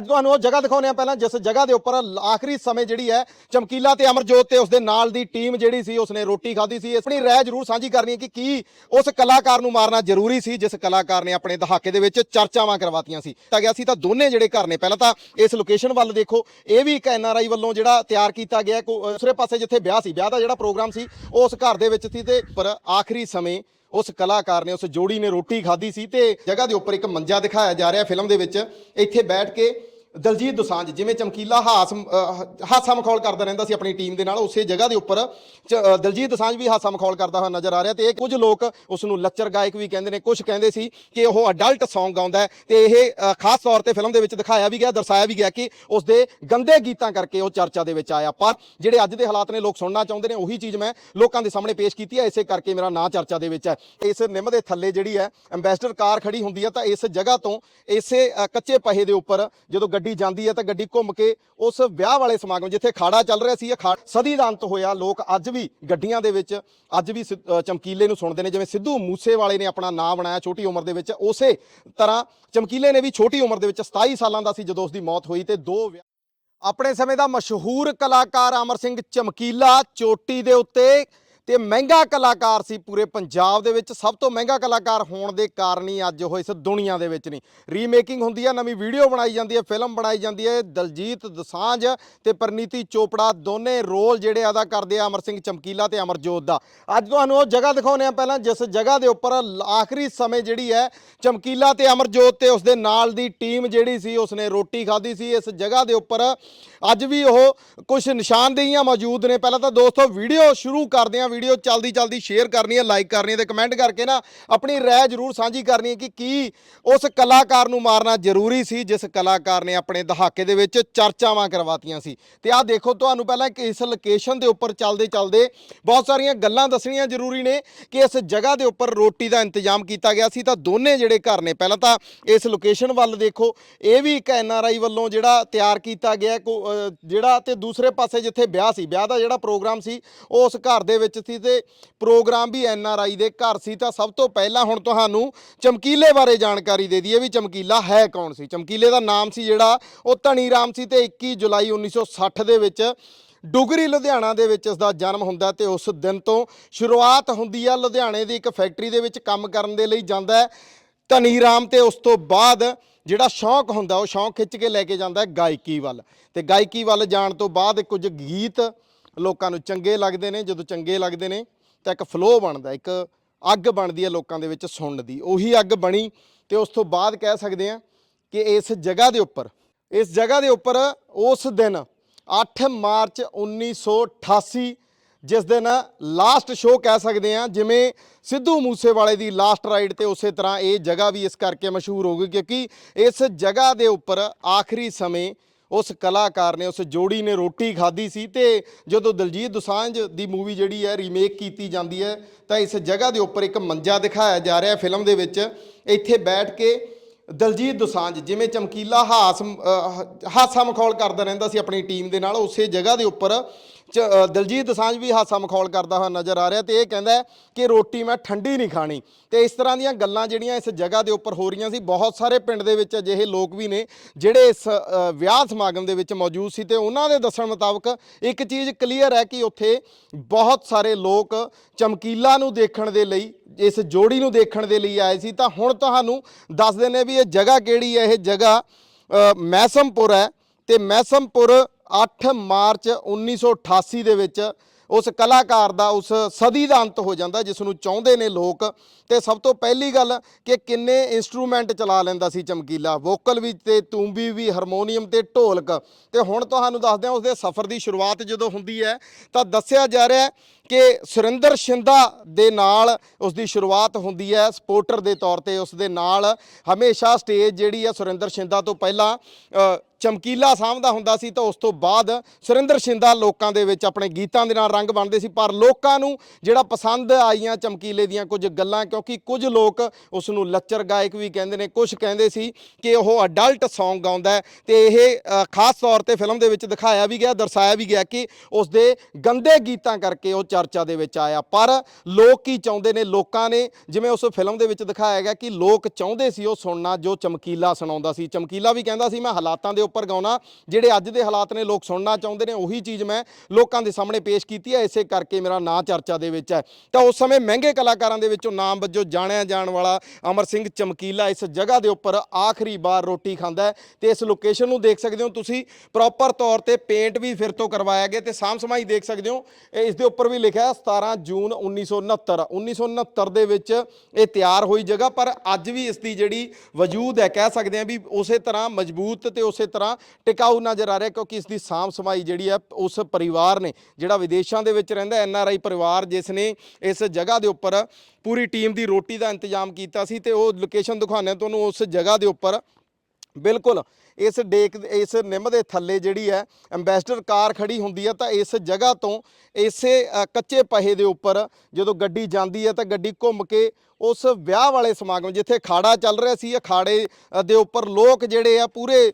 ਤੁਹਾਨੂੰ ਉਹ ਜਗ੍ਹਾ ਦਿਖਾਉਂਦੇ ਆ ਪਹਿਲਾਂ, ਜਿਸ ਜਗ੍ਹਾ ਦੇ ਉੱਪਰ ਆਖਰੀ ਸਮੇਂ ਜਿਹੜੀ ਹੈ, ਚਮਕੀਲਾ ਤੇ ਅਮਰਜੋਤ ਤੇ ਉਸਦੇ ਨਾਲ ਦੀ ਟੀਮ ਜਿਹੜੀ ਸੀ, ਉਸਨੇ ਰੋਟੀ ਖਾਧੀ ਸੀ। ਆਪਣੀ ਰਾਏ ਜ਼ਰੂਰ ਸਾਂਝੀ ਕਰਨੀ ਹੈ ਕਿ ਕੀ ਉਸ ਕਲਾਕਾਰ ਨੂੰ ਮਾਰਨਾ ਜ਼ਰੂਰੀ ਸੀ, ਜਿਸ ਕਲਾਕਾਰ ਨੇ ਆਪਣੇ ਦਹਾਕੇ ਦੇ ਵਿੱਚ ਚਰਚਾਵਾਂ ਕਰਵਾਤੀਆਂ ਸੀ। ਤਾਂ ਗਿਆ ਸੀ ਤਾਂ ਦੋਨੇ ਜਿਹੜੇ ਘਰ ਨੇ, ਪਹਿਲਾਂ ਤਾਂ ਇਸ ਲੋਕੇਸ਼ਨ ਵੱਲ ਦੇਖੋ। ਇਹ ਵੀ ਇੱਕ ਐਨਆਰਆਈ ਵੱਲੋਂ ਜਿਹੜਾ ਤਿਆਰ ਕੀਤਾ ਗਿਆ, ਕੋ- ਦੂਸਰੇ ਪਾਸੇ ਜਿੱਥੇ ਵਿਆਹ ਸੀ, ਵਿਆਹ ਦਾ ਜਿਹੜਾ ਪ੍ਰੋਗਰਾਮ ਸੀ ਉਹ ਉਸ ਘਰ ਦੇ ਵਿੱਚ ਸੀ ਤੇ ਪਰ ਆਖਰੀ ਸਮੇਂ ਉਸ ਕਲਾਕਾਰ ਨੇ, ਉਸ ਜੋੜੀ ਨੇ ਰੋਟੀ ਖਾਧੀ ਸੀ ਤੇ ਜਗ੍ਹਾ ਦੇ ਉੱਪਰ ਇੱਕ ਮੰਜਾ ਦਿਖਾਇਆ ਜਾ ਰਿਹਾ ਫਿਲਮ ਦੇ ਵਿੱਚ। ਇੱਥੇ ਬੈਠ ਕੇ ਦਲਜੀਤ ਦੁਸਾਂਝ ਜਿਵੇਂ ਚਮਕੀਲਾ ਹਾਸ ਹਾਸਾ ਮਖੌਲ ਕਰਦਾ ਰਹਿੰਦਾ ਸੀ ਆਪਣੀ ਟੀਮ ਦੇ ਨਾਲ, ਉਸੇ ਜਗ੍ਹਾ ਦੇ ਉੱਪਰ ਚ- ਦਲਜੀਤ ਦੁਸਾਂਝ ਵੀ ਹਾਸਾ ਮਖੌਲ ਕਰਦਾ ਹੋਇਆ ਨਜ਼ਰ ਆ ਰਿਹਾ ਤੇ ਇਹ ਕੁਝ ਲੋਕ ਉਸ ਨੂੰ ਲੱਚਰ ਗਾਇਕ ਵੀ ਕਹਿੰਦੇ ਨੇ ਕੁਝ ਕਹਿੰਦੇ ਸੀ ਕਿ ਉਹ ਅਡਲਟ Song ਗਾਉਂਦਾ ਹੈ ਤੇ ਇਹ ਖਾਸ ਤੌਰ ਤੇ ਫਿਲਮ ਦੇ ਵਿੱਚ ਦਿਖਾਇਆ ਵੀ ਗਿਆ, ਦਰਸਾਇਆ ਵੀ ਗਿਆ ਕਿ ਉਸ ਦੇ ਗੰਦੇ ਗੀਤਾਂ ਕਰਕੇ ਉਹ ਚਰਚਾ ਦੇ ਵਿੱਚ ਆਇਆ। ਪਰ ਜਿਹੜੇ ਅੱਜ ਦੇ ਹਾਲਾਤ ਨੇ, ਲੋਕ ਸੁਣਨਾ ਚਾਹੁੰਦੇ ਨੇ, ਉਹੀ ਚੀਜ਼ ਮੈਂ ਲੋਕਾਂ ਦੇ ਸਾਹਮਣੇ ਪੇਸ਼ ਕੀਤੀ ਹੈ, ਇਸੇ ਕਰਕੇ ਮੇਰਾ ਨਾਂ ਚਰਚਾ ਦੇ ਵਿੱਚ ਹੈ। ਇਸ ਨਿੰਮ ਦੇ ਥੱਲੇ ਜਿਹੜੀ ਹੈ ਐਂਬੈਸਡਰ ਕਾਰ ਖੜੀ ਹੁੰਦੀ ਹੈ, ਤਾਂ ਇਸ ਜਗ੍ਹਾ ਤੋਂ ਇਸੇ ਕੱਚੇ ਪਹੇ ਦੇ ਉੱਪਰ ਜਦੋਂ ਗੱਡੀ ਜਾਂਦੀ ਹੈ ਤਾਂ ਗੱਡੀ ਘੁੰਮ ਕੇ ਉਸ ਵਿਆਹ ਵਾਲੇ ਸਮਾਗਮ ਜਿੱਥੇ ਖਾੜਾ ਚੱਲ ਰਿਹਾ ਸੀ, ਇਹ ਸਦੀ ਦਾ ਅੰਤ ਹੋਇਆ। ਲੋਕ ਅੱਜ ਵੀ ਗੱਡੀਆਂ ਦੇ ਵਿੱਚ, ਅੱਜ ਵੀ ਸਿ- ਚਮਕੀਲੇ ਨੂੰ ਸੁਣਦੇ ਨੇ। ਜਿਵੇਂ ਸਿੱਧੂ ਮੂਸੇ ਵਾਲੇ ਨੇ ਆਪਣਾ ਨਾਂ ਬਣਾਇਆ ਛੋਟੀ ਉਮਰ ਦੇ ਵਿੱਚ। ਉਸੇ ਤਰ੍ਹਾਂ ਚਮਕੀਲੇ ਨੇ ਵੀ ਛੋਟੀ ਉਮਰ ਦੇ ਵਿੱਚ 27 ਸਾਲਾਂ ਦਾ ਸੀ ਜਦੋਂ ਉਸ ਦੀ ਮੌਤ ਹੋਈ ਤੇ ਦੋ ਵਿਆਹ ਆਪਣੇ ਸਮੇਂ ਦਾ ਮਸ਼ਹੂਰ ਕਲਾਕਾਰ ਅਮਰ ਸਿੰਘ ਚਮਕੀਲਾ ਚੋਟੀ ਦੇ ਉੱਤੇ ਤੇ ਮਹਿੰਗਾ ਕਲਾਕਾਰ ਸੀ ਪੂਰੇ ਪੰਜਾਬ ਦੇ ਵਿੱਚ। ਸਭ ਤੋਂ ਮਹਿੰਗਾ ਕਲਾਕਾਰ ਹੋਣ ਦੇ ਕਾਰਨ ਹੀ ਅੱਜ ਉਹ ਇਸ ਦੁਨੀਆ ਦੇ ਵਿੱਚ ਨਹੀਂ ਰੀਮੇਕਿੰਗ ਹੁੰਦੀ ਹੈ ਨਵੀਂ ਵੀਡੀਓ ਬਣਾਈ ਜਾਂਦੀ ਹੈ ਫਿਲਮ ਬਣਾਈ ਜਾਂਦੀ ਹੈ ਦਲਜੀਤ ਦਸਾਂਝ ਤੇ ਪਰਨੀਤੀ ਚੋਪੜਾ ਦੋਨੇ ਰੋਲ ਜਿਹੜੇ ਅਦਾ ਕਰਦੇ ਆ ਅਮਰ ਸਿੰਘ ਚਮਕੀਲਾ ਤੇ ਅਮਰਜੋਤ ਦਾ। ਅੱਜ ਤੁਹਾਨੂੰ ਉਹ ਜਗ੍ਹਾ ਦਿਖਾਉਂਦੇ ਆ ਪਹਿਲਾਂ, ਜਿਸ ਜਗ੍ਹਾ ਦੇ ਉੱਪਰ ਆਖਰੀ ਸਮੇਂ ਜਿਹੜੀ ਹੈ, ਚਮਕੀਲਾ ਤੇ ਅਮਰਜੋਤ ਤੇ ਉਸਦੇ ਨਾਲ ਦੀ ਟੀਮ ਜਿਹੜੀ ਸੀ, ਉਸਨੇ ਰੋਟੀ ਖਾਧੀ ਸੀ। ਇਸ ਜਗ੍ਹਾ ਦੇ ਉੱਪਰ ਅੱਜ ਵੀ ਉਹ ਕੁਝ ਨਿਸ਼ਾਨਦੇਹੀਆਂ ਮੌਜੂਦ ਨੇ। ਪਹਿਲਾਂ ਤਾਂ ਦੋਸਤੋ ਵੀਡੀਓ ਸ਼ੁਰੂ ਕਰਦੇ ਹਾਂ ਵੀਡੀਓ ਚਲਦੀ ਚਲਦੀ ਸ਼ੇਅਰ ਕਰਨੀ ਹੈ ਲਾਈਕ ਕਰਨੀ ਹੈ ਤੇ ਕਮੈਂਟ ਕਰਕੇ ਨਾ ਆਪਣੀ ਰਾਏ ਜ਼ਰੂਰ ਸਾਂਝੀ ਕਰਨੀ ਹੈ ਕਿ ਕੀ ਉਸ ਕਲਾਕਾਰ ਨੂੰ ਮਾਰਨਾ ਜ਼ਰੂਰੀ ਸੀ, ਜਿਸ ਕਲਾਕਾਰ ਨੇ ਆਪਣੇ ਦਹਾਕੇ ਦੇ ਵਿੱਚ ਚਰਚਾਵਾਂ ਕਰਵਾਤੀਆਂ ਸੀ। ਤੇ ਆਹ ਦੇਖੋ, ਤੁਹਾਨੂੰ ਪਹਿਲਾਂ ਇਸ ਲੋਕੇਸ਼ਨ ਦੇ ਉੱਪਰ ਚੱਲਦੇ ਚੱਲਦੇ ਬਹੁਤ ਸਾਰੀਆਂ ਗੱਲਾਂ ਦੱਸਣੀਆਂ ਜ਼ਰੂਰੀ ਨੇ ਕਿ ਇਸ ਜਗ੍ਹਾ ਦੇ ਉੱਪਰ ਰੋਟੀ ਦਾ ਇੰਤਜ਼ਾਮ ਕੀਤਾ ਗਿਆ ਸੀ। ਤਾਂ ਦੋਨੇ ਜਿਹੜੇ ਘਰ ਨੇ, ਪਹਿਲਾਂ ਤਾਂ ਇਸ ਲੋਕੇਸ਼ਨ ਵੱਲ ਦੇਖੋ, ਇਹ ਵੀ ਇੱਕ ਐਨਆਰਆਈ ਵੱਲੋਂ ਜਿਹੜਾ ਤਿਆਰ ਕੀਤਾ ਗਿਆ, ਕੋ- ਜਿਹੜਾ ਤੇ ਦੂਸਰੇ ਪਾਸੇ ਜਿੱਥੇ ਵਿਆਹ ਸੀ, ਵਿਆਹ ਦਾ ਜਿਹੜਾ ਪ੍ਰੋਗਰਾਮ ਸੀ ਉਹ ਉਸ ਘਰ ਦੇ ਵਿੱਚ ਸੀ ਤੇ ਪ੍ਰੋਗਰਾਮ ਵੀ ਐੱਨ ਆਰ ਆਈ ਦੇ ਘਰ ਸੀ ਤਾਂ ਸਭ ਤੋਂ ਪਹਿਲਾਂ ਹੁਣ ਤੁਹਾਨੂੰ ਚਮਕੀਲੇ ਬਾਰੇ ਜਾਣਕਾਰੀ ਦੇ ਦਈਏ ਵੀ ਚਮਕੀਲਾ ਹੈ ਕੌਣ ਸੀ? ਚਮਕੀਲੇ ਦਾ ਨਾਮ ਸੀ ਜਿਹੜਾ ਉਹ ਧਨੀ ਰਾਮ ਸੀ ਤੇ 21 ਜੁਲਾਈ 1960 ਦੇ ਵਿੱਚ ਡੁਗਰੀ, ਲੁਧਿਆਣਾ ਦੇ ਵਿੱਚ ਇਸ ਦਾ ਜਨਮ ਹੁੰਦਾ ਤੇ ਉਸ ਦਿਨ ਤੋਂ ਸ਼ੁਰੂਆਤ ਹੁੰਦੀ ਆ ਲੁਧਿਆਣੇ ਦੀ ਇੱਕ ਫੈਕਟਰੀ ਦੇ ਵਿੱਚ ਕੰਮ ਕਰਨ ਦੇ ਲਈ ਜਾਂਦਾ ਧਨੀ ਰਾਮ ਤੇ ਉਸ ਤੋਂ ਬਾਅਦ ਜਿਹੜਾ ਸ਼ੌਂਕ ਹੁੰਦਾ ਉਹ ਸ਼ੌਂਕ ਖਿੱਚ ਕੇ ਲੈ ਕੇ ਜਾਂਦਾ ਗਾਇਕੀ ਵੱਲ। ਤੇ ਗਾਇਕੀ ਵੱਲ ਜਾਣ ਤੋਂ ਬਾਅਦ ਕੁਝ ਗੀਤ ਲੋਕਾਂ ਨੂੰ ਚੰਗੇ ਲੱਗਦੇ ਨੇ, ਜਦੋਂ ਚੰਗੇ ਲੱਗਦੇ ਨੇ ਤਾਂ ਇੱਕ ਫਲੋ ਬਣਦਾ, ਇੱਕ ਅੱਗ ਬਣਦੀ ਹੈ ਲੋਕਾਂ ਦੇ ਵਿੱਚ ਸੁਣਨ ਦੀ। ਉਹੀ ਅੱਗ ਬਣੀ ਤੇ ਉਸ ਤੋਂ ਬਾਅਦ ਕਹਿ ਸਕਦੇ ਆ ਕਿ ਇਸ ਜਗ੍ਹਾ ਦੇ ਉੱਪਰ, ਇਸ ਜਗ੍ਹਾ ਦੇ ਉੱਪਰ ਉਸ ਦਿਨ 8 ਮਾਰਚ 1988 ਜਿਸ ਦਿਨ ਲਾਸਟ ਸ਼ੋਅ ਕਹਿ ਸਕਦੇ ਆ ਜਿਵੇਂ ਸਿੱਧੂ ਮੂਸੇਵਾਲੇ ਦੀ ਲਾਸਟ ਰਾਈਡ ਤੇ ਉਸੇ ਤਰ੍ਹਾਂ ਇਹ ਜਗ੍ਹਾ ਵੀ ਇਸ ਕਰਕੇ ਮਸ਼ਹੂਰ ਹੋ ਗਈ ਕਿਉਂਕਿ ਇਸ ਜਗ੍ਹਾ ਦੇ ਉੱਪਰ ਆਖਰੀ ਸਮੇਂ ਉਸ ਕਲਾਕਾਰ ਨੇ ਉਸ ਜੋੜੀ ਨੇ ਰੋਟੀ ਖਾਧੀ ਸੀ ਤੇ ਜਦੋਂ ਦਲਜੀਤ ਦੁਸਾਂਝ ਦੀ ਮੂਵੀ ਜਿਹੜੀ ਹੈ ਰੀਮੇਕ ਕੀਤੀ ਜਾਂਦੀ ਹੈ ਤਾਂ ਇਸ ਜਗ੍ਹਾ ਦੇ ਉੱਪਰ ਇੱਕ ਮੰਜਾ ਦਿਖਾਇਆ ਜਾ ਰਿਹਾ ਫਿਲਮ ਦੇ ਵਿੱਚ। ਇੱਥੇ ਬੈਠ ਕੇ ਦਲਜੀਤ ਦੁਸਾਂਝ ਜਿਵੇਂ ਚਮਕੀਲਾ ਹਾਸ ਅਹ, ਹਾਸਾ ਮਖੌਲ ਕਰਦਾ ਰਹਿੰਦਾ ਸੀ ਆਪਣੀ ਟੀਮ ਦੇ ਨਾਲ ਉਸੇ ਜਗ੍ਹਾ ਦੇ ਉੱਪਰ ਚ- ਅਹ, ਦਲਜੀਤ ਦੋਸਾਂਝ ਵੀ ਹਾਸਾ ਮਖੌਲ ਕਰਦਾ ਹੋਇਆ ਨਜ਼ਰ ਆ ਰਿਹਾ ਤੇ ਇਹ ਕਹਿੰਦਾ ਹੈ ਕਿ ਰੋਟੀ ਮੈਂ ਠੰਡੀ ਨਹੀਂ ਖਾਣੀ। ਤੇ ਇਸ ਤਰ੍ਹਾਂ ਦੀਆਂ ਗੱਲਾਂ ਜਿਹੜੀਆਂ ਇਸ ਜਗ੍ਹਾ ਦੇ ਉੱਪਰ ਹੋ ਰਹੀਆਂ ਸੀ ਬਹੁਤ ਸਾਰੇ ਪਿੰਡ ਦੇ ਵਿੱਚ ਅਜਿਹੇ ਲੋਕ ਵੀ ਨੇ ਜਿਹੜੇ ਇਸ ਅਹ, ਵਿਆਹ ਸਮਾਗਮ ਦੇ ਵਿੱਚ ਮੌਜੂਦ ਸੀ ਤੇ ਉਹਨਾਂ ਦੇ ਦੱਸਣ ਮੁਤਾਬਕ ਇੱਕ ਚੀਜ਼ ਕਲੀਅਰ ਹੈ ਕਿ ਉੱਥੇ ਬਹੁਤ ਸਾਰੇ ਲੋਕ ਚਮਕੀਲਾ ਨੂੰ ਦੇਖਣ ਦੇ ਲਈ ਇਸ ਜੋੜੀ ਨੂੰ ਦੇਖਣ ਦੇ ਲਈ ਆਏ ਸੀ। ਤਾਂ ਹੁਣ ਤੁਹਾਨੂੰ ਦੱਸ ਦਿੰਦੇ ਵੀ ਇਹ ਜਗ੍ਹਾ ਕਿਹੜੀ ਹੈ? ਇਹ ਜਗ੍ਹਾ ਅ, ਮੈਸਮਪੁਰ ਹੈ ਤੇ ਮਹਿਸਮਪੁਰ 8 ਮਾਰਚ 1988 ਦੇ ਵਿੱਚ ਉਸ ਕਲਾਕਾਰ ਦਾ ਉਸ ਸਦੀ ਦਾ ਅੰਤ ਹੋ ਜਾਂਦਾ, ਜਿਸ ਨੂੰ ਚਾਹੁੰਦੇ ਨੇ ਲੋਕ। ਤੇ ਸਭ ਤੋਂ ਪਹਿਲੀ ਗੱਲ ਕਿ ਕਿੰਨੇ ਇਨਸਟਰੂਮੈਂਟ ਚਲਾ ਲੈਂਦਾ ਸੀ ਚਮਕੀਲਾ ਵੋਕਲ ਵੀ ਤੇ ਤੂੰਬੀ ਵੀ ਹਾਰਮੋਨੀਅਮ ਤੇ ਢੋਲਕ। ਤੇ ਹੁਣ ਤੁਹਾਨੂੰ ਦੱਸਦੇ ਹਾਂ, ਉਸਦੇ ਸਫ਼ਰ ਦੀ ਸ਼ੁਰੂਆਤ ਜਦੋਂ ਹੁੰਦੀ ਹੈ, ਤਾਂ ਦੱਸਿਆ ਜਾ ਰਿਹਾ ਕਿ ਸੁਰਿੰਦਰ ਸ਼ਿੰਦਾ ਦੇ ਨਾਲ ਉਸ ਦੀ ਸ਼ੁਰੂਆਤ ਹੁੰਦੀ ਹੈ, ਸਪੋਰਟਰ ਦੇ ਤੌਰ ਤੇ ਉਸ ਦੇ ਨਾਲ। ਹਮੇਸ਼ਾ ਸਟੇਜ ਜਿਹੜੀ ਹੈ ਸੁਰਿੰਦਰ ਸ਼ਿੰਦਾ ਤੋਂ ਪਹਿਲਾਂ ਚਮਕੀਲਾ ਸਾਹਮਣਾ ਹੁੰਦਾ ਸੀ ਤਾਂ ਉਸ ਤੋਂ ਬਾਅਦ ਸੁਰਿੰਦਰ ਸ਼ਿੰਦਾ ਲੋਕਾਂ ਦੇ ਵਿੱਚ ਆਪਣੇ ਗੀਤਾਂ ਦੇ ਨਾਲ ਰੰਗ ਬਣਦੇ ਸੀ, ਪਰ ਲੋਕਾਂ ਨੂੰ ਜਿਹੜਾ ਪਸੰਦ ਆਈਆਂ ਚਮਕੀਲੇ ਦੀਆਂ ਕੁਝ ਗੱਲਾਂ, ਕਿਉਂਕਿ ਕੁਝ ਲੋਕ ਉਸ ਨੂੰ ਲੱਚਰ ਗਾਇਕ ਵੀ ਕਹਿੰਦੇ ਨੇ ਕੁਝ ਕਹਿੰਦੇ ਸੀ ਕਿ ਉਹ ਅਡਲਟ Song ਗਾਉਂਦਾ ਹੈ ਤੇ ਇਹ ਖਾਸ ਤੌਰ ਤੇ ਫਿਲਮ ਦੇ ਵਿੱਚ ਦਿਖਾਇਆ ਵੀ ਗਿਆ, ਦਰਸਾਇਆ ਵੀ ਗਿਆ ਕਿ ਉਸ ਦੇ ਗੰਦੇ ਗੀਤਾਂ ਕਰਕੇ ਉਹ ਚਰਚਾ ਦੇ ਵਿੱਚ ਆਇਆ। ਪਰ ਲੋਕ ਕੀ ਚਾਹੁੰਦੇ ਨੇ? ਲੋਕਾਂ ਨੇ ਜਿਵੇਂ ਉਸ ਫਿਲਮ ਦੇ ਵਿੱਚ ਦਿਖਾਇਆ ਗਿਆ ਕਿ ਲੋਕ ਚਾਹੁੰਦੇ ਸੀ ਉਹ ਸੁਣਨਾ, ਜੋ ਚਮਕੀਲਾ ਸੁਣਾਉਂਦਾ ਸੀ। ਚਮਕੀਲਾ ਵੀ ਕਹਿੰਦਾ ਸੀ, ਮੈਂ ਹਾਲਾਤਾਂ ਦੇ ਉੱਪਰ ਗਾਉਣਾ, ਜਿਹੜੇ ਅੱਜ ਦੇ ਹਾਲਾਤ ਨੇ, ਲੋਕ ਸੁਣਨਾ ਚਾਹੁੰਦੇ ਨੇ, ਉਹੀ ਚੀਜ਼ ਮੈਂ ਲੋਕਾਂ ਦੇ ਸਾਹਮਣੇ ਪੇਸ਼ ਕੀਤੀ ਹੈ। ਇਸੇ ਕਰਕੇ ਮੇਰਾ ਨਾਂ ਚਰਚਾ ਦੇ ਵਿੱਚ ਹੈ। ਤਾਂ ਉਸ ਸਮੇਂ ਮਹਿੰਗੇ ਕਲਾਕਾਰਾਂ ਦੇ ਵਿੱਚੋਂ ਨਾਮ ਵਜੋਂ ਜਾਣਿਆ ਜਾਣ ਵਾਲਾ ਅਮਰ ਸਿੰਘ ਚਮਕੀਲਾ ਇਸ ਜਗ੍ਹਾ ਦੇ ਉੱਪਰ ਆਖਰੀ ਵਾਰ ਰੋਟੀ ਖਾਂਦਾ ਹੈ ਤੇ ਇਸ ਲੋਕੇਸ਼ਨ ਨੂੰ ਦੇਖ ਸਕਦੇ ਹੋ ਤੁਸੀਂ। ਪ੍ਰੋਪਰ ਤੌਰ ਤੇ ਪੇਂਟ ਵੀ ਫਿਰ ਤੋਂ ਕਰਵਾਇਆ ਗਿਆ ਤੇ ਸਾਮ ਸਮਾਈ ਦੇਖ ਸਕਦੇ ਹੋ। ਇਸ ਦੇ ਉੱਪਰ ਵੀ ਲਿਖਿਆ ਹੈ 17 ਜੂਨ 1969 1969 ਦੇ ਵਿੱਚ ਇਹ ਤਿਆਰ ਹੋਈ ਜਗ੍ਹਾ, ਪਰ ਅੱਜ ਵੀ ਇਸ ਦੀ ਜਿਹੜੀ ਵਜੂਦ ਹੈ, ਕਹਿ ਸਕਦੇ ਹਾਂ ਵੀ ਉਸੇ ਤਰ੍ਹਾਂ ਮਜ਼ਬੂਤ ਤੇ ਉਸੇ ਤਰ੍ਹਾਂ ਟਿਕਾਊ ਨਜ਼ਰ ਆ ਰਿਹਾ, ਕਿਉਂਕਿ ਇਸ ਦੀ ਸਾਮ ਸਮਾਈ ਜਿਹੜੀ ਹੈ, ਉਸ ਪਰਿਵਾਰ ਨੇ, ਜਿਹੜਾ ਵਿਦੇਸ਼ਾਂ ਦੇ ਵਿੱਚ ਰਹਿੰਦਾ ਐਨ ਆਰ ਆਈ ਪਰਿਵਾਰ ਜਿਸ ਨੇ ਇਸ ਜਗ੍ਹਾ ਦੇ ਉੱਪਰ ਪੂਰੀ ਟੀਮ ਦੀ ਰੋਟੀ ਦਾ ਇੰਤਜ਼ਾਮ ਕੀਤਾ ਸੀ ਤੇ ਉਹ ਲੋਕੇਸ਼ਨ ਦਿਖਾਉਂਦੇ ਹਾਂ ਤੁਹਾਨੂੰ, ਉਸ ਜਗ੍ਹਾ ਦੇ ਉੱਪਰ ਬਿਲਕੁਲ, ਇਸ ਡੇਕ ਇਸ ਨਿੰਮ ਦੇ ਥੱਲੇ ਜਿਹੜੀ ਹੈ ਐਂਬੈਸਡਰ ਕਾਰ ਖੜੀ ਹੁੰਦੀ ਹੈ ਤਾਂ ਇਸ ਜਗ੍ਹਾ ਤੋਂ ਇਸੇ ਕੱਚੇ ਪਹੇ ਦੇ ਉੱਪਰ ਜਦੋਂ ਗੱਡੀ ਜਾਂਦੀ ਹੈ ਤਾਂ ਗੱਡੀ ਘੁੰਮ ਕੇ ਉਸ ਵਿਆਹ ਵਾਲੇ ਸਮਾਗਮ ਜਿੱਥੇ ਖਾੜਾ ਚੱਲ ਰਿਹਾ ਸੀ ਅਖਾੜੇ ਦੇ ਉੱਪਰ ਲੋਕ ਜਿਹੜੇ ਆ ਪੂਰੇ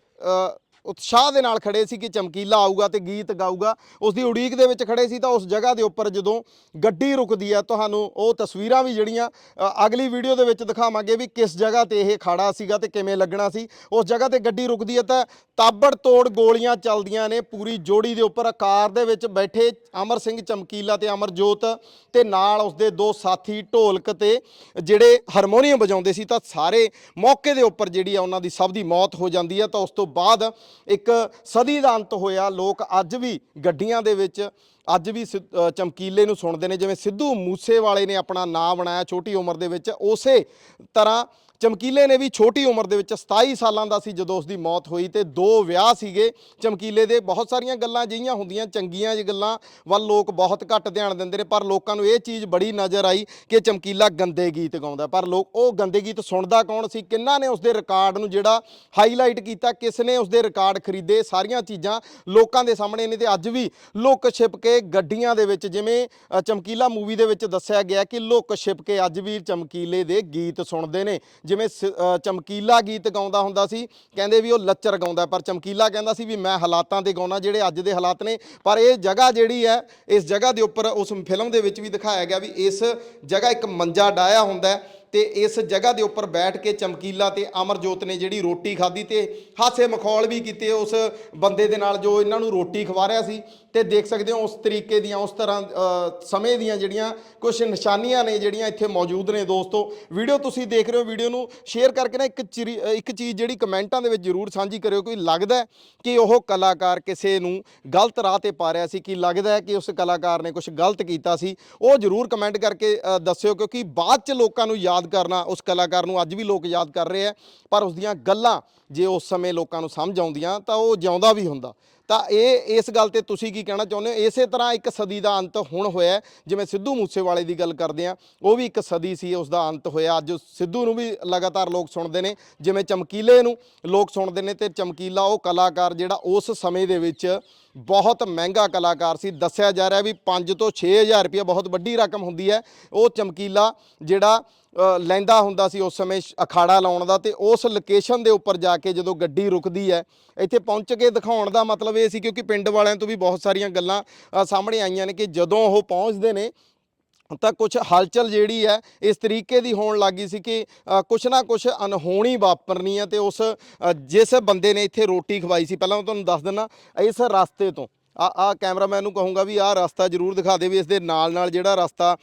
ਉਤਸ਼ਾਹ ਦੇ ਨਾਲ ਖੜੇ ਸੀ ਕਿ ਚਮਕੀਲਾ ਆਊਗਾ ਤੇ ਗੀਤ ਗਾਊਗਾ। ਉਸ ਦੀ ਉਡੀਕ ਦੇ ਵਿੱਚ ਖੜੇ ਸੀ ਤਾਂ ਉਸ ਜਗ੍ਹਾ ਦੇ ਉੱਪਰ ਜਦੋਂ ਗੱਡੀ ਰੁਕਦੀ ਹੈ, ਤੁਹਾਨੂੰ ਉਹ ਤਸਵੀਰਾਂ ਵੀ ਜਿਹੜੀਆਂ ਅਗਲੀ ਵੀਡੀਓ ਦੇ ਵਿੱਚ ਦਿਖਾਵਾਂਗੇ ਵੀ ਕਿਸ ਜਗ੍ਹਾ ਤੇ ਇਹ ਖਾੜਾ ਸੀਗਾ ਤੇ ਕਿਵੇਂ ਲੱਗਣਾ ਸੀ। ਉਸ ਜਗ੍ਹਾ ਤੇ ਗੱਡੀ ਰੁਕਦੀ ਹੈ ਤਾਂ ਤਾਬੜ ਤੋੜ ਗੋਲੀਆਂ ਚੱਲਦੀਆਂ ਨੇ ਪੂਰੀ ਜੋੜੀ ਦੇ ਉੱਪਰ। ਕਾਰ ਦੇ ਵਿੱਚ ਬੈਠੇ ਅਮਰ ਸਿੰਘ ਚਮਕੀਲਾ ਤੇ ਅਮਰਜੋਤ ਤੇ ਨਾਲ ਉਸਦੇ ਦੋ ਸਾਥੀ ਢੋਲਕ ਤੇ ਜਿਹੜੇ ਹਾਰਮੋਨੀਅਮ ਵਜਾਉਂਦੇ ਸੀ ਤਾਂ ਸਾਰੇ ਮੌਕੇ ਦੇ ਉੱਪਰ ਜਿਹੜੀ ਆ ਉਹਨਾਂ ਦੀ ਸਭ ਦੀ ਮੌਤ ਹੋ ਜਾਂਦੀ ਹੈ। ਤਾਂ ਉਸ ਤੋਂ ਬਾਅਦ ਇੱਕ ਸਦੀ ਦਾ ਅੰਤ ਹੋਇਆ। ਲੋਕ ਅੱਜ ਵੀ ਗੱਡੀਆਂ ਦੇ ਵਿੱਚ, ਅੱਜ ਵੀ ਸਿ- ਚਮਕੀਲੇ ਨੂੰ ਸੁਣਦੇ ਨੇ। ਜਿਵੇਂ ਸਿੱਧੂ ਮੂਸੇ ਵਾਲੇ ਨੇ ਆਪਣਾ ਨਾਂ ਬਣਾਇਆ, ਛੋਟੀ ਉਮਰ ਦੇ ਵਿੱਚ। ਉਸੇ ਤਰ੍ਹਾਂ ਚਮਕੀਲੇ ਨੇ ਵੀ ਛੋਟੀ ਉਮਰ ਦੇ ਵਿੱਚ 27 ਸਾਲਾਂ ਦਾ ਸੀ ਜਦੋਂ ਉਸ ਦੀ ਮੌਤ ਹੋਈ ਤੇ ਦੋ ਵਿਆਹ ਸੀਗੇ। ਚਮਕੀਲੇ ਦੇ ਬਹੁਤ ਸਾਰੀਆਂ ਗੱਲਾਂ ਜਿਹੀਆਂ ਹੁੰਦੀਆਂ, ਚੰਗੀਆਂ ਜਿਹੀ ਗੱਲਾਂ ਵੱਲ ਲੋਕ ਬਹੁਤ ਘੱਟ ਧਿਆਨ ਦਿੰਦੇ ਨੇ, ਪਰ ਲੋਕਾਂ ਨੂੰ ਇਹ ਚੀਜ਼ ਬੜੀ ਨਜ਼ਰ ਆਈ ਕਿ ਚਮਕੀਲਾ ਗੰਦੇ ਗੀਤ ਗਾਉਂਦਾ ਪਰ ਲੋਕ, ਉਹ ਗੰਦੇ ਗੀਤ ਸੁਣਦਾ ਕੌਣ ਸੀ? ਕਿੰਨਾ ਨੇ ਉਸ ਦੇ ਰਿਕਾਰਡ ਨੂੰ ਜਿਹੜਾ ਹਾਈਲਾਈਟ ਕੀਤਾ? ਕਿਸ ਨੇ ਉਸ ਦੇ ਰਿਕਾਰਡ ਖਰੀਦੇ? ਸਾਰੀਆਂ ਚੀਜ਼ਾਂ ਲੋਕਾਂ ਦੇ ਸਾਹਮਣੇ ਨੇ ਤੇ ਅੱਜ ਵੀ ਲੁੱਕ ਛਿਪ ਕੇ ਗੱਡੀਆਂ ਦੇ ਵਿੱਚ, ਜਿਵੇਂ ਚਮਕੀਲਾ ਮੂਵੀ ਦੇ ਵਿੱਚ ਦੱਸਿਆ ਗਿਆ ਕਿ ਲੁੱਕ ਛਿਪ ਕੇ ਅੱਜ ਵੀ ਚਮਕੀਲੇ ਦੇ ਗੀਤ ਸੁਣਦੇ ਨੇ। ਜਿਵੇਂ ਸ- ਚਮਕੀਲਾ ਗੀਤ ਗਾਉਂਦਾ ਹੁੰਦਾ ਸੀ, ਕਹਿੰਦੇ ਵੀ ਉਹ ਲੱਚਰ ਗਾਉਂਦਾ, ਪਰ ਚਮਕੀਲਾ ਕਹਿੰਦਾ ਸੀ ਵੀ ਮੈਂ ਹਾਲਾਤਾਂ ਤੇ ਗਾਉਣਾ, ਜਿਹੜੇ ਅੱਜ ਦੇ ਹਾਲਾਤ ਨੇ, ਪਰ ਇਹ ਜਗ੍ਹਾ ਜਿਹੜੀ ਹੈ, ਇਸ ਜਗ੍ਹਾ ਦੇ ਉੱਪਰ ਉਸ ਫਿਲਮ ਦੇ ਵਿੱਚ ਵੀ ਦਿਖਾਇਆ ਗਿਆ ਵੀ ਇਸ ਜਗ੍ਹਾ ਇੱਕ ਮੰਜਾ ਡਾਇਆ ਹੁੰਦਾ ਤੇ ਇਸ ਜਗ੍ਹਾ ਦੇ ਉੱਪਰ ਬੈਠ ਕੇ ਚਮਕੀਲਾ ਤੇ ਅਮਰਜੋਤ ਨੇ ਜਿਹੜੀ ਰੋਟੀ ਖਾਧੀ ਤੇ ਹਾਸੇ ਮਖੌਲ ਵੀ ਕੀਤੇ ਉਸ ਬੰਦੇ ਦੇ ਨਾਲ ਜੋ ਇਹਨਾਂ ਨੂੰ ਰੋਟੀ ਖਵਾ ਰਿਹਾ ਸੀ। ਤੇ ਦੇਖ ਸਕਦੇ ਹੋ ਉਸ ਤਰੀਕੇ ਦੀਆਂ, ਉਸ ਤਰ੍ਹਾਂ ਸਮੇਂ ਦੀਆਂ ਜਿਹੜੀਆਂ ਕੁਝ ਨਿਸ਼ਾਨੀਆਂ ਨੇ ਜਿਹੜੀਆਂ ਇੱਥੇ ਮੌਜੂਦ ਨੇ ਦੋਸਤੋ। ਵੀਡੀਓ ਤੁਸੀਂ ਦੇਖ ਰਹੇ ਹੋ, ਵੀਡੀਓ ਨੂੰ ਸ਼ੇਅਰ ਕਰਕੇ ਨਾ ਇੱਕ ਚੀਰੀ- ਇੱਕ ਚੀਜ਼ ਜਿਹੜੀ ਕਮੈਂਟਾਂ ਦੇ ਵਿੱਚ ਜ਼ਰੂਰ ਸਾਂਝੀ ਕਰਿਓ ਕੋਈ ਲੱਗਦਾ ਕਿ ਉਹ ਕਲਾਕਾਰ ਕਿਸੇ ਨੂੰ ਗਲਤ ਰਾਹ ਤੇ ਪਾ ਰਿਹਾ ਸੀ, ਕਿ ਲੱਗਦਾ ਕਿ ਉਸ ਕਲਾਕਾਰ ਨੇ ਕੁਝ ਗਲਤ ਕੀਤਾ ਸੀ। ਉਹ ਜ਼ਰੂਰ ਕਮੈਂਟ ਕਰਕੇ ਦੱਸਿਓ ਕਿਉਂਕਿ ਬਾਅਦ ਚ ਲੋਕਾਂ ਨੂੰ ਯਾਦ ਕਰਨਾ, ਉਸ ਕਲਾਕਾਰ ਨੂੰ ਅੱਜ ਵੀ ਲੋਕ ਯਾਦ ਕਰ ਰਹੇ ਆ, ਪਰ ਉਸ ਦੀਆਂ ਗੱਲਾਂ ਜੇ ਉਸ ਸਮੇਂ ਲੋਕਾਂ ਨੂੰ ਸਮਝ ਆਉਂਦੀਆਂ ਤਾਂ ਉਹ ਜਿਉਂਦਾ ਵੀ ਹੁੰਦਾ। ਤਾਂ ਇਹ, ਇਸ ਗੱਲ ਤੇ ਤੁਸੀਂ ਕੀ ਕਹਿਣਾ ਚਾਹੁੰਦੇ ਹੋ? ਇਸੇ ਤਰ੍ਹਾਂ ਇੱਕ ਸਦੀ ਦਾ ਅੰਤ ਹੁਣ ਹੋਇਆ ਜਿਵੇਂ ਸਿੱਧੂ ਮੂਸੇਵਾਲੇ ਦੀ ਗੱਲ ਕਰਦੇ ਆ ਉਹ ਵੀ ਇੱਕ ਸਦੀ ਸੀ, ਉਸ ਦਾ ਅੰਤ ਹੋਇਆ। ਅੱਜ ਸਿੱਧੂ ਨੂੰ ਵੀ ਲਗਾਤਾਰ ਲੋਕ ਸੁਣਦੇ ਨੇ, ਜਿਵੇਂ ਚਮਕੀਲੇ ਨੂੰ ਲੋਕ ਸੁਣਦੇ ਨੇ ਤੇ ਚਮਕੀਲਾ ਉਹ ਕਲਾਕਾਰ ਜਿਹੜਾ ਉਸ ਸਮੇਂ ਦੇ ਵਿੱਚ ਬਹੁਤ ਮਹਿੰਗਾ ਕਲਾਕਾਰ ਸੀ। ਦੱਸਿਆ ਜਾ ਰਿਹਾ ਵੀ 5 ਤੋਂ 6000 ਰੁਪਏ ਬਹੁਤ ਵੱਡੀ ਰਕਮ ਹੁੰਦੀ ਹੈ। ਉਹ ਚਮਕੀਲਾ ਜਿਹੜਾ ਲੈਂਦਾ ਹੁੰਦਾ ਸੀ ਉਸ ਸਮੇਂ ਅਖਾੜਾ ਲਾਉਣ ਦਾ ਤੇ ਉਸ ਲੋਕੇਸ਼ਨ ਦੇ ਉੱਪਰ ਜਾ ਕੇ ਜਦੋਂ ਗੱਡੀ ਰੁਕਦੀ ਹੈ, ਇੱਥੇ ਪਹੁੰਚ ਕੇ ਦਿਖਾਉਣ ਦਾ ਮਤਲਬ ਇਹ ਸੀ ਕਿਉਂਕਿ ਪਿੰਡ ਵਾਲਿਆਂ ਤੋਂ ਵੀ ਬਹੁਤ ਸਾਰੀਆਂ ਗੱਲਾਂ ਸਾਹਮਣੇ ਆਈਆਂ ਨੇ ਕਿ ਜਦੋਂ ਉਹ ਪਹੁੰਚਦੇ ਨੇ, ਤਾਂ ਕੁਝ ਹਲਚਲ ਜਿਹੜੀ ਹੈ, ਇਸ ਤਰੀਕੇ ਦੀ ਹੋਣ ਲੱਗੀ ਸੀ ਕਿ ਕੁਛ ਨਾ ਕੁਛ ਅਨਹੋਣੀ ਵਾਪਰਨੀ ਹੈ ਤੇ ਉਸ ਜਿਸ ਬੰਦੇ ਨੇ ਇੱਥੇ ਰੋਟੀ ਖਵਾਈ ਸੀ, ਪਹਿਲਾਂ ਮੈਂ ਤੁਹਾਨੂੰ ਦੱਸ ਦਿੰਦਾ, ਇਸ ਰਸਤੇ ਤੋਂ ਆ ਆ ਕੈਮਰਾਮੈਨ ਨੂੰ ਕਹੂੰਗਾ ਵੀ ਆਹ ਰਸਤਾ ਜ਼ਰੂਰ ਦਿਖਾ ਦੇ ਵੀ ਇਸ ਦੇ ਨਾਲ ਨਾਲ ਜਿਹੜਾ ਰਸਤਾ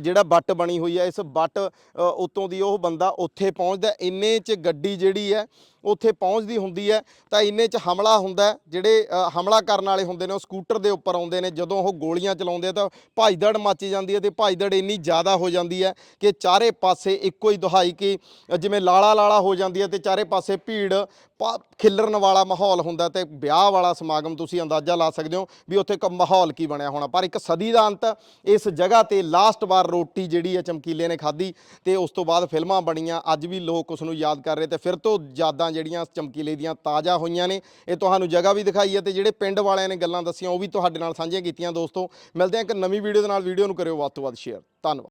ਜਿਹੜਾ ਬੱਟ ਬਣੀ ਹੋਈ ਹੈ ਇਸ ਬੱਟ ਅ, ਉੱਤੋਂ ਦੀ ਉਹ ਬੰਦਾ ਉੱਥੇ ਪਹੁੰਚਦਾ ਇੰਨੇ 'ਚ ਗੱਡੀ ਜਿਹੜੀ ਹੈ ਉੱਥੇ ਪਹੁੰਚਦੀ ਹੁੰਦੀ ਹੈ, ਤਾਂ ਇੰਨੇ 'ਚ ਹਮਲਾ ਹੁੰਦਾ ਜਿਹੜੇ ਹਮਲਾ ਕਰਨ ਵਾਲੇ ਹੁੰਦੇ ਨੇ, ਉਹ ਸਕੂਟਰ ਦੇ ਉੱਪਰ ਆਉਂਦੇ ਨੇ, ਜਦੋਂ ਉਹ ਗੋਲੀਆਂ ਚਲਾਉਂਦੇ ਆ ਤਾਂ ਭਾਈਦੜ ਮੱਚ ਜਾਂਦੀ ਹੈ ਤੇ ਭਾਈਦੜ ਇੰਨੀ ਜ਼ਿਆਦਾ ਹੋ ਜਾਂਦੀ ਹੈ ਕਿ ਚਾਰੇ ਪਾਸੇ ਇੱਕੋ ਹੀ ਦੁਹਾਈ ਕਿ ਜਿਵੇਂ ਲਾਲਾ ਲਾਲਾ ਹੋ ਜਾਂਦੀ ਹੈ ਤੇ ਚਾਰੇ ਪਾਸੇ ਭੀੜ, ਪਾ- ਖਿੱਲਰਨ ਵਾਲਾ ਮਾਹੌਲ ਹੁੰਦਾ ਤੇ ਵਿਆਹ ਵਾਲਾ ਸਮਾਗਮ ਤੁਸੀਂ ਅੰਦਾਜ਼ਾ ਲਾ ਸਕਦੇ ਹੋ ਵੀ ਉੱਥੇ ਇੱਕ ਮਾਹੌਲ ਕੀ ਬਣਿਆ ਹੋਣਾ। ਪਰ ਇੱਕ ਸਦੀ ਦਾ ਅੰਤ, ਇਸ ਜਗ੍ਹਾ ਤੇ ਲਾਸਟ ਵਾਰ ਰੋਟੀ ਜਿਹੜੀ ਹੈ ਚਮਕੀਲੇ ਨੇ ਖਾਧੀ ਤੇ ਉਸ ਤੋਂ ਬਾਅਦ ਫਿਲਮਾਂ ਬਣੀਆਂ, ਅੱਜ ਵੀ ਲੋਕ ਉਸ ਨੂੰ ਯਾਦ ਕਰ ਰਹੇ ਤੇ ਫਿਰ ਤੋਂ ਯਾਦਾਂ ਜਿਹੜੀਆਂ ਚਮਕੀਲੇ ਦੀਆਂ ਤਾਜ਼ਾ ਹੋਈਆਂ ਨੇ। ਇਹ ਤੁਹਾਨੂੰ ਜਗ੍ਹਾ ਵੀ ਦਿਖਾਈ ਹੈ ਤੇ ਜਿਹੜੇ ਪਿੰਡ ਵਾਲਿਆਂ ਨੇ ਗੱਲਾਂ ਦੱਸੀਆਂ ਉਹ ਵੀ ਤੁਹਾਡੇ ਨਾਲ ਸਾਂਝੀਆਂ ਕੀਤੀਆਂ ਦੋਸਤੋ। ਮਿਲਦੇ ਹਾਂ ਇੱਕ ਨਵੀਂ ਵੀਡੀਓ ਦੇ ਨਾਲ। ਵੀਡੀਓ ਨੂੰ ਕਰਿਓ ਵੱਧ ਤੋਂ ਵੱਧ ਸ਼ੇਅਰ ਧੰਨਵਾਦ।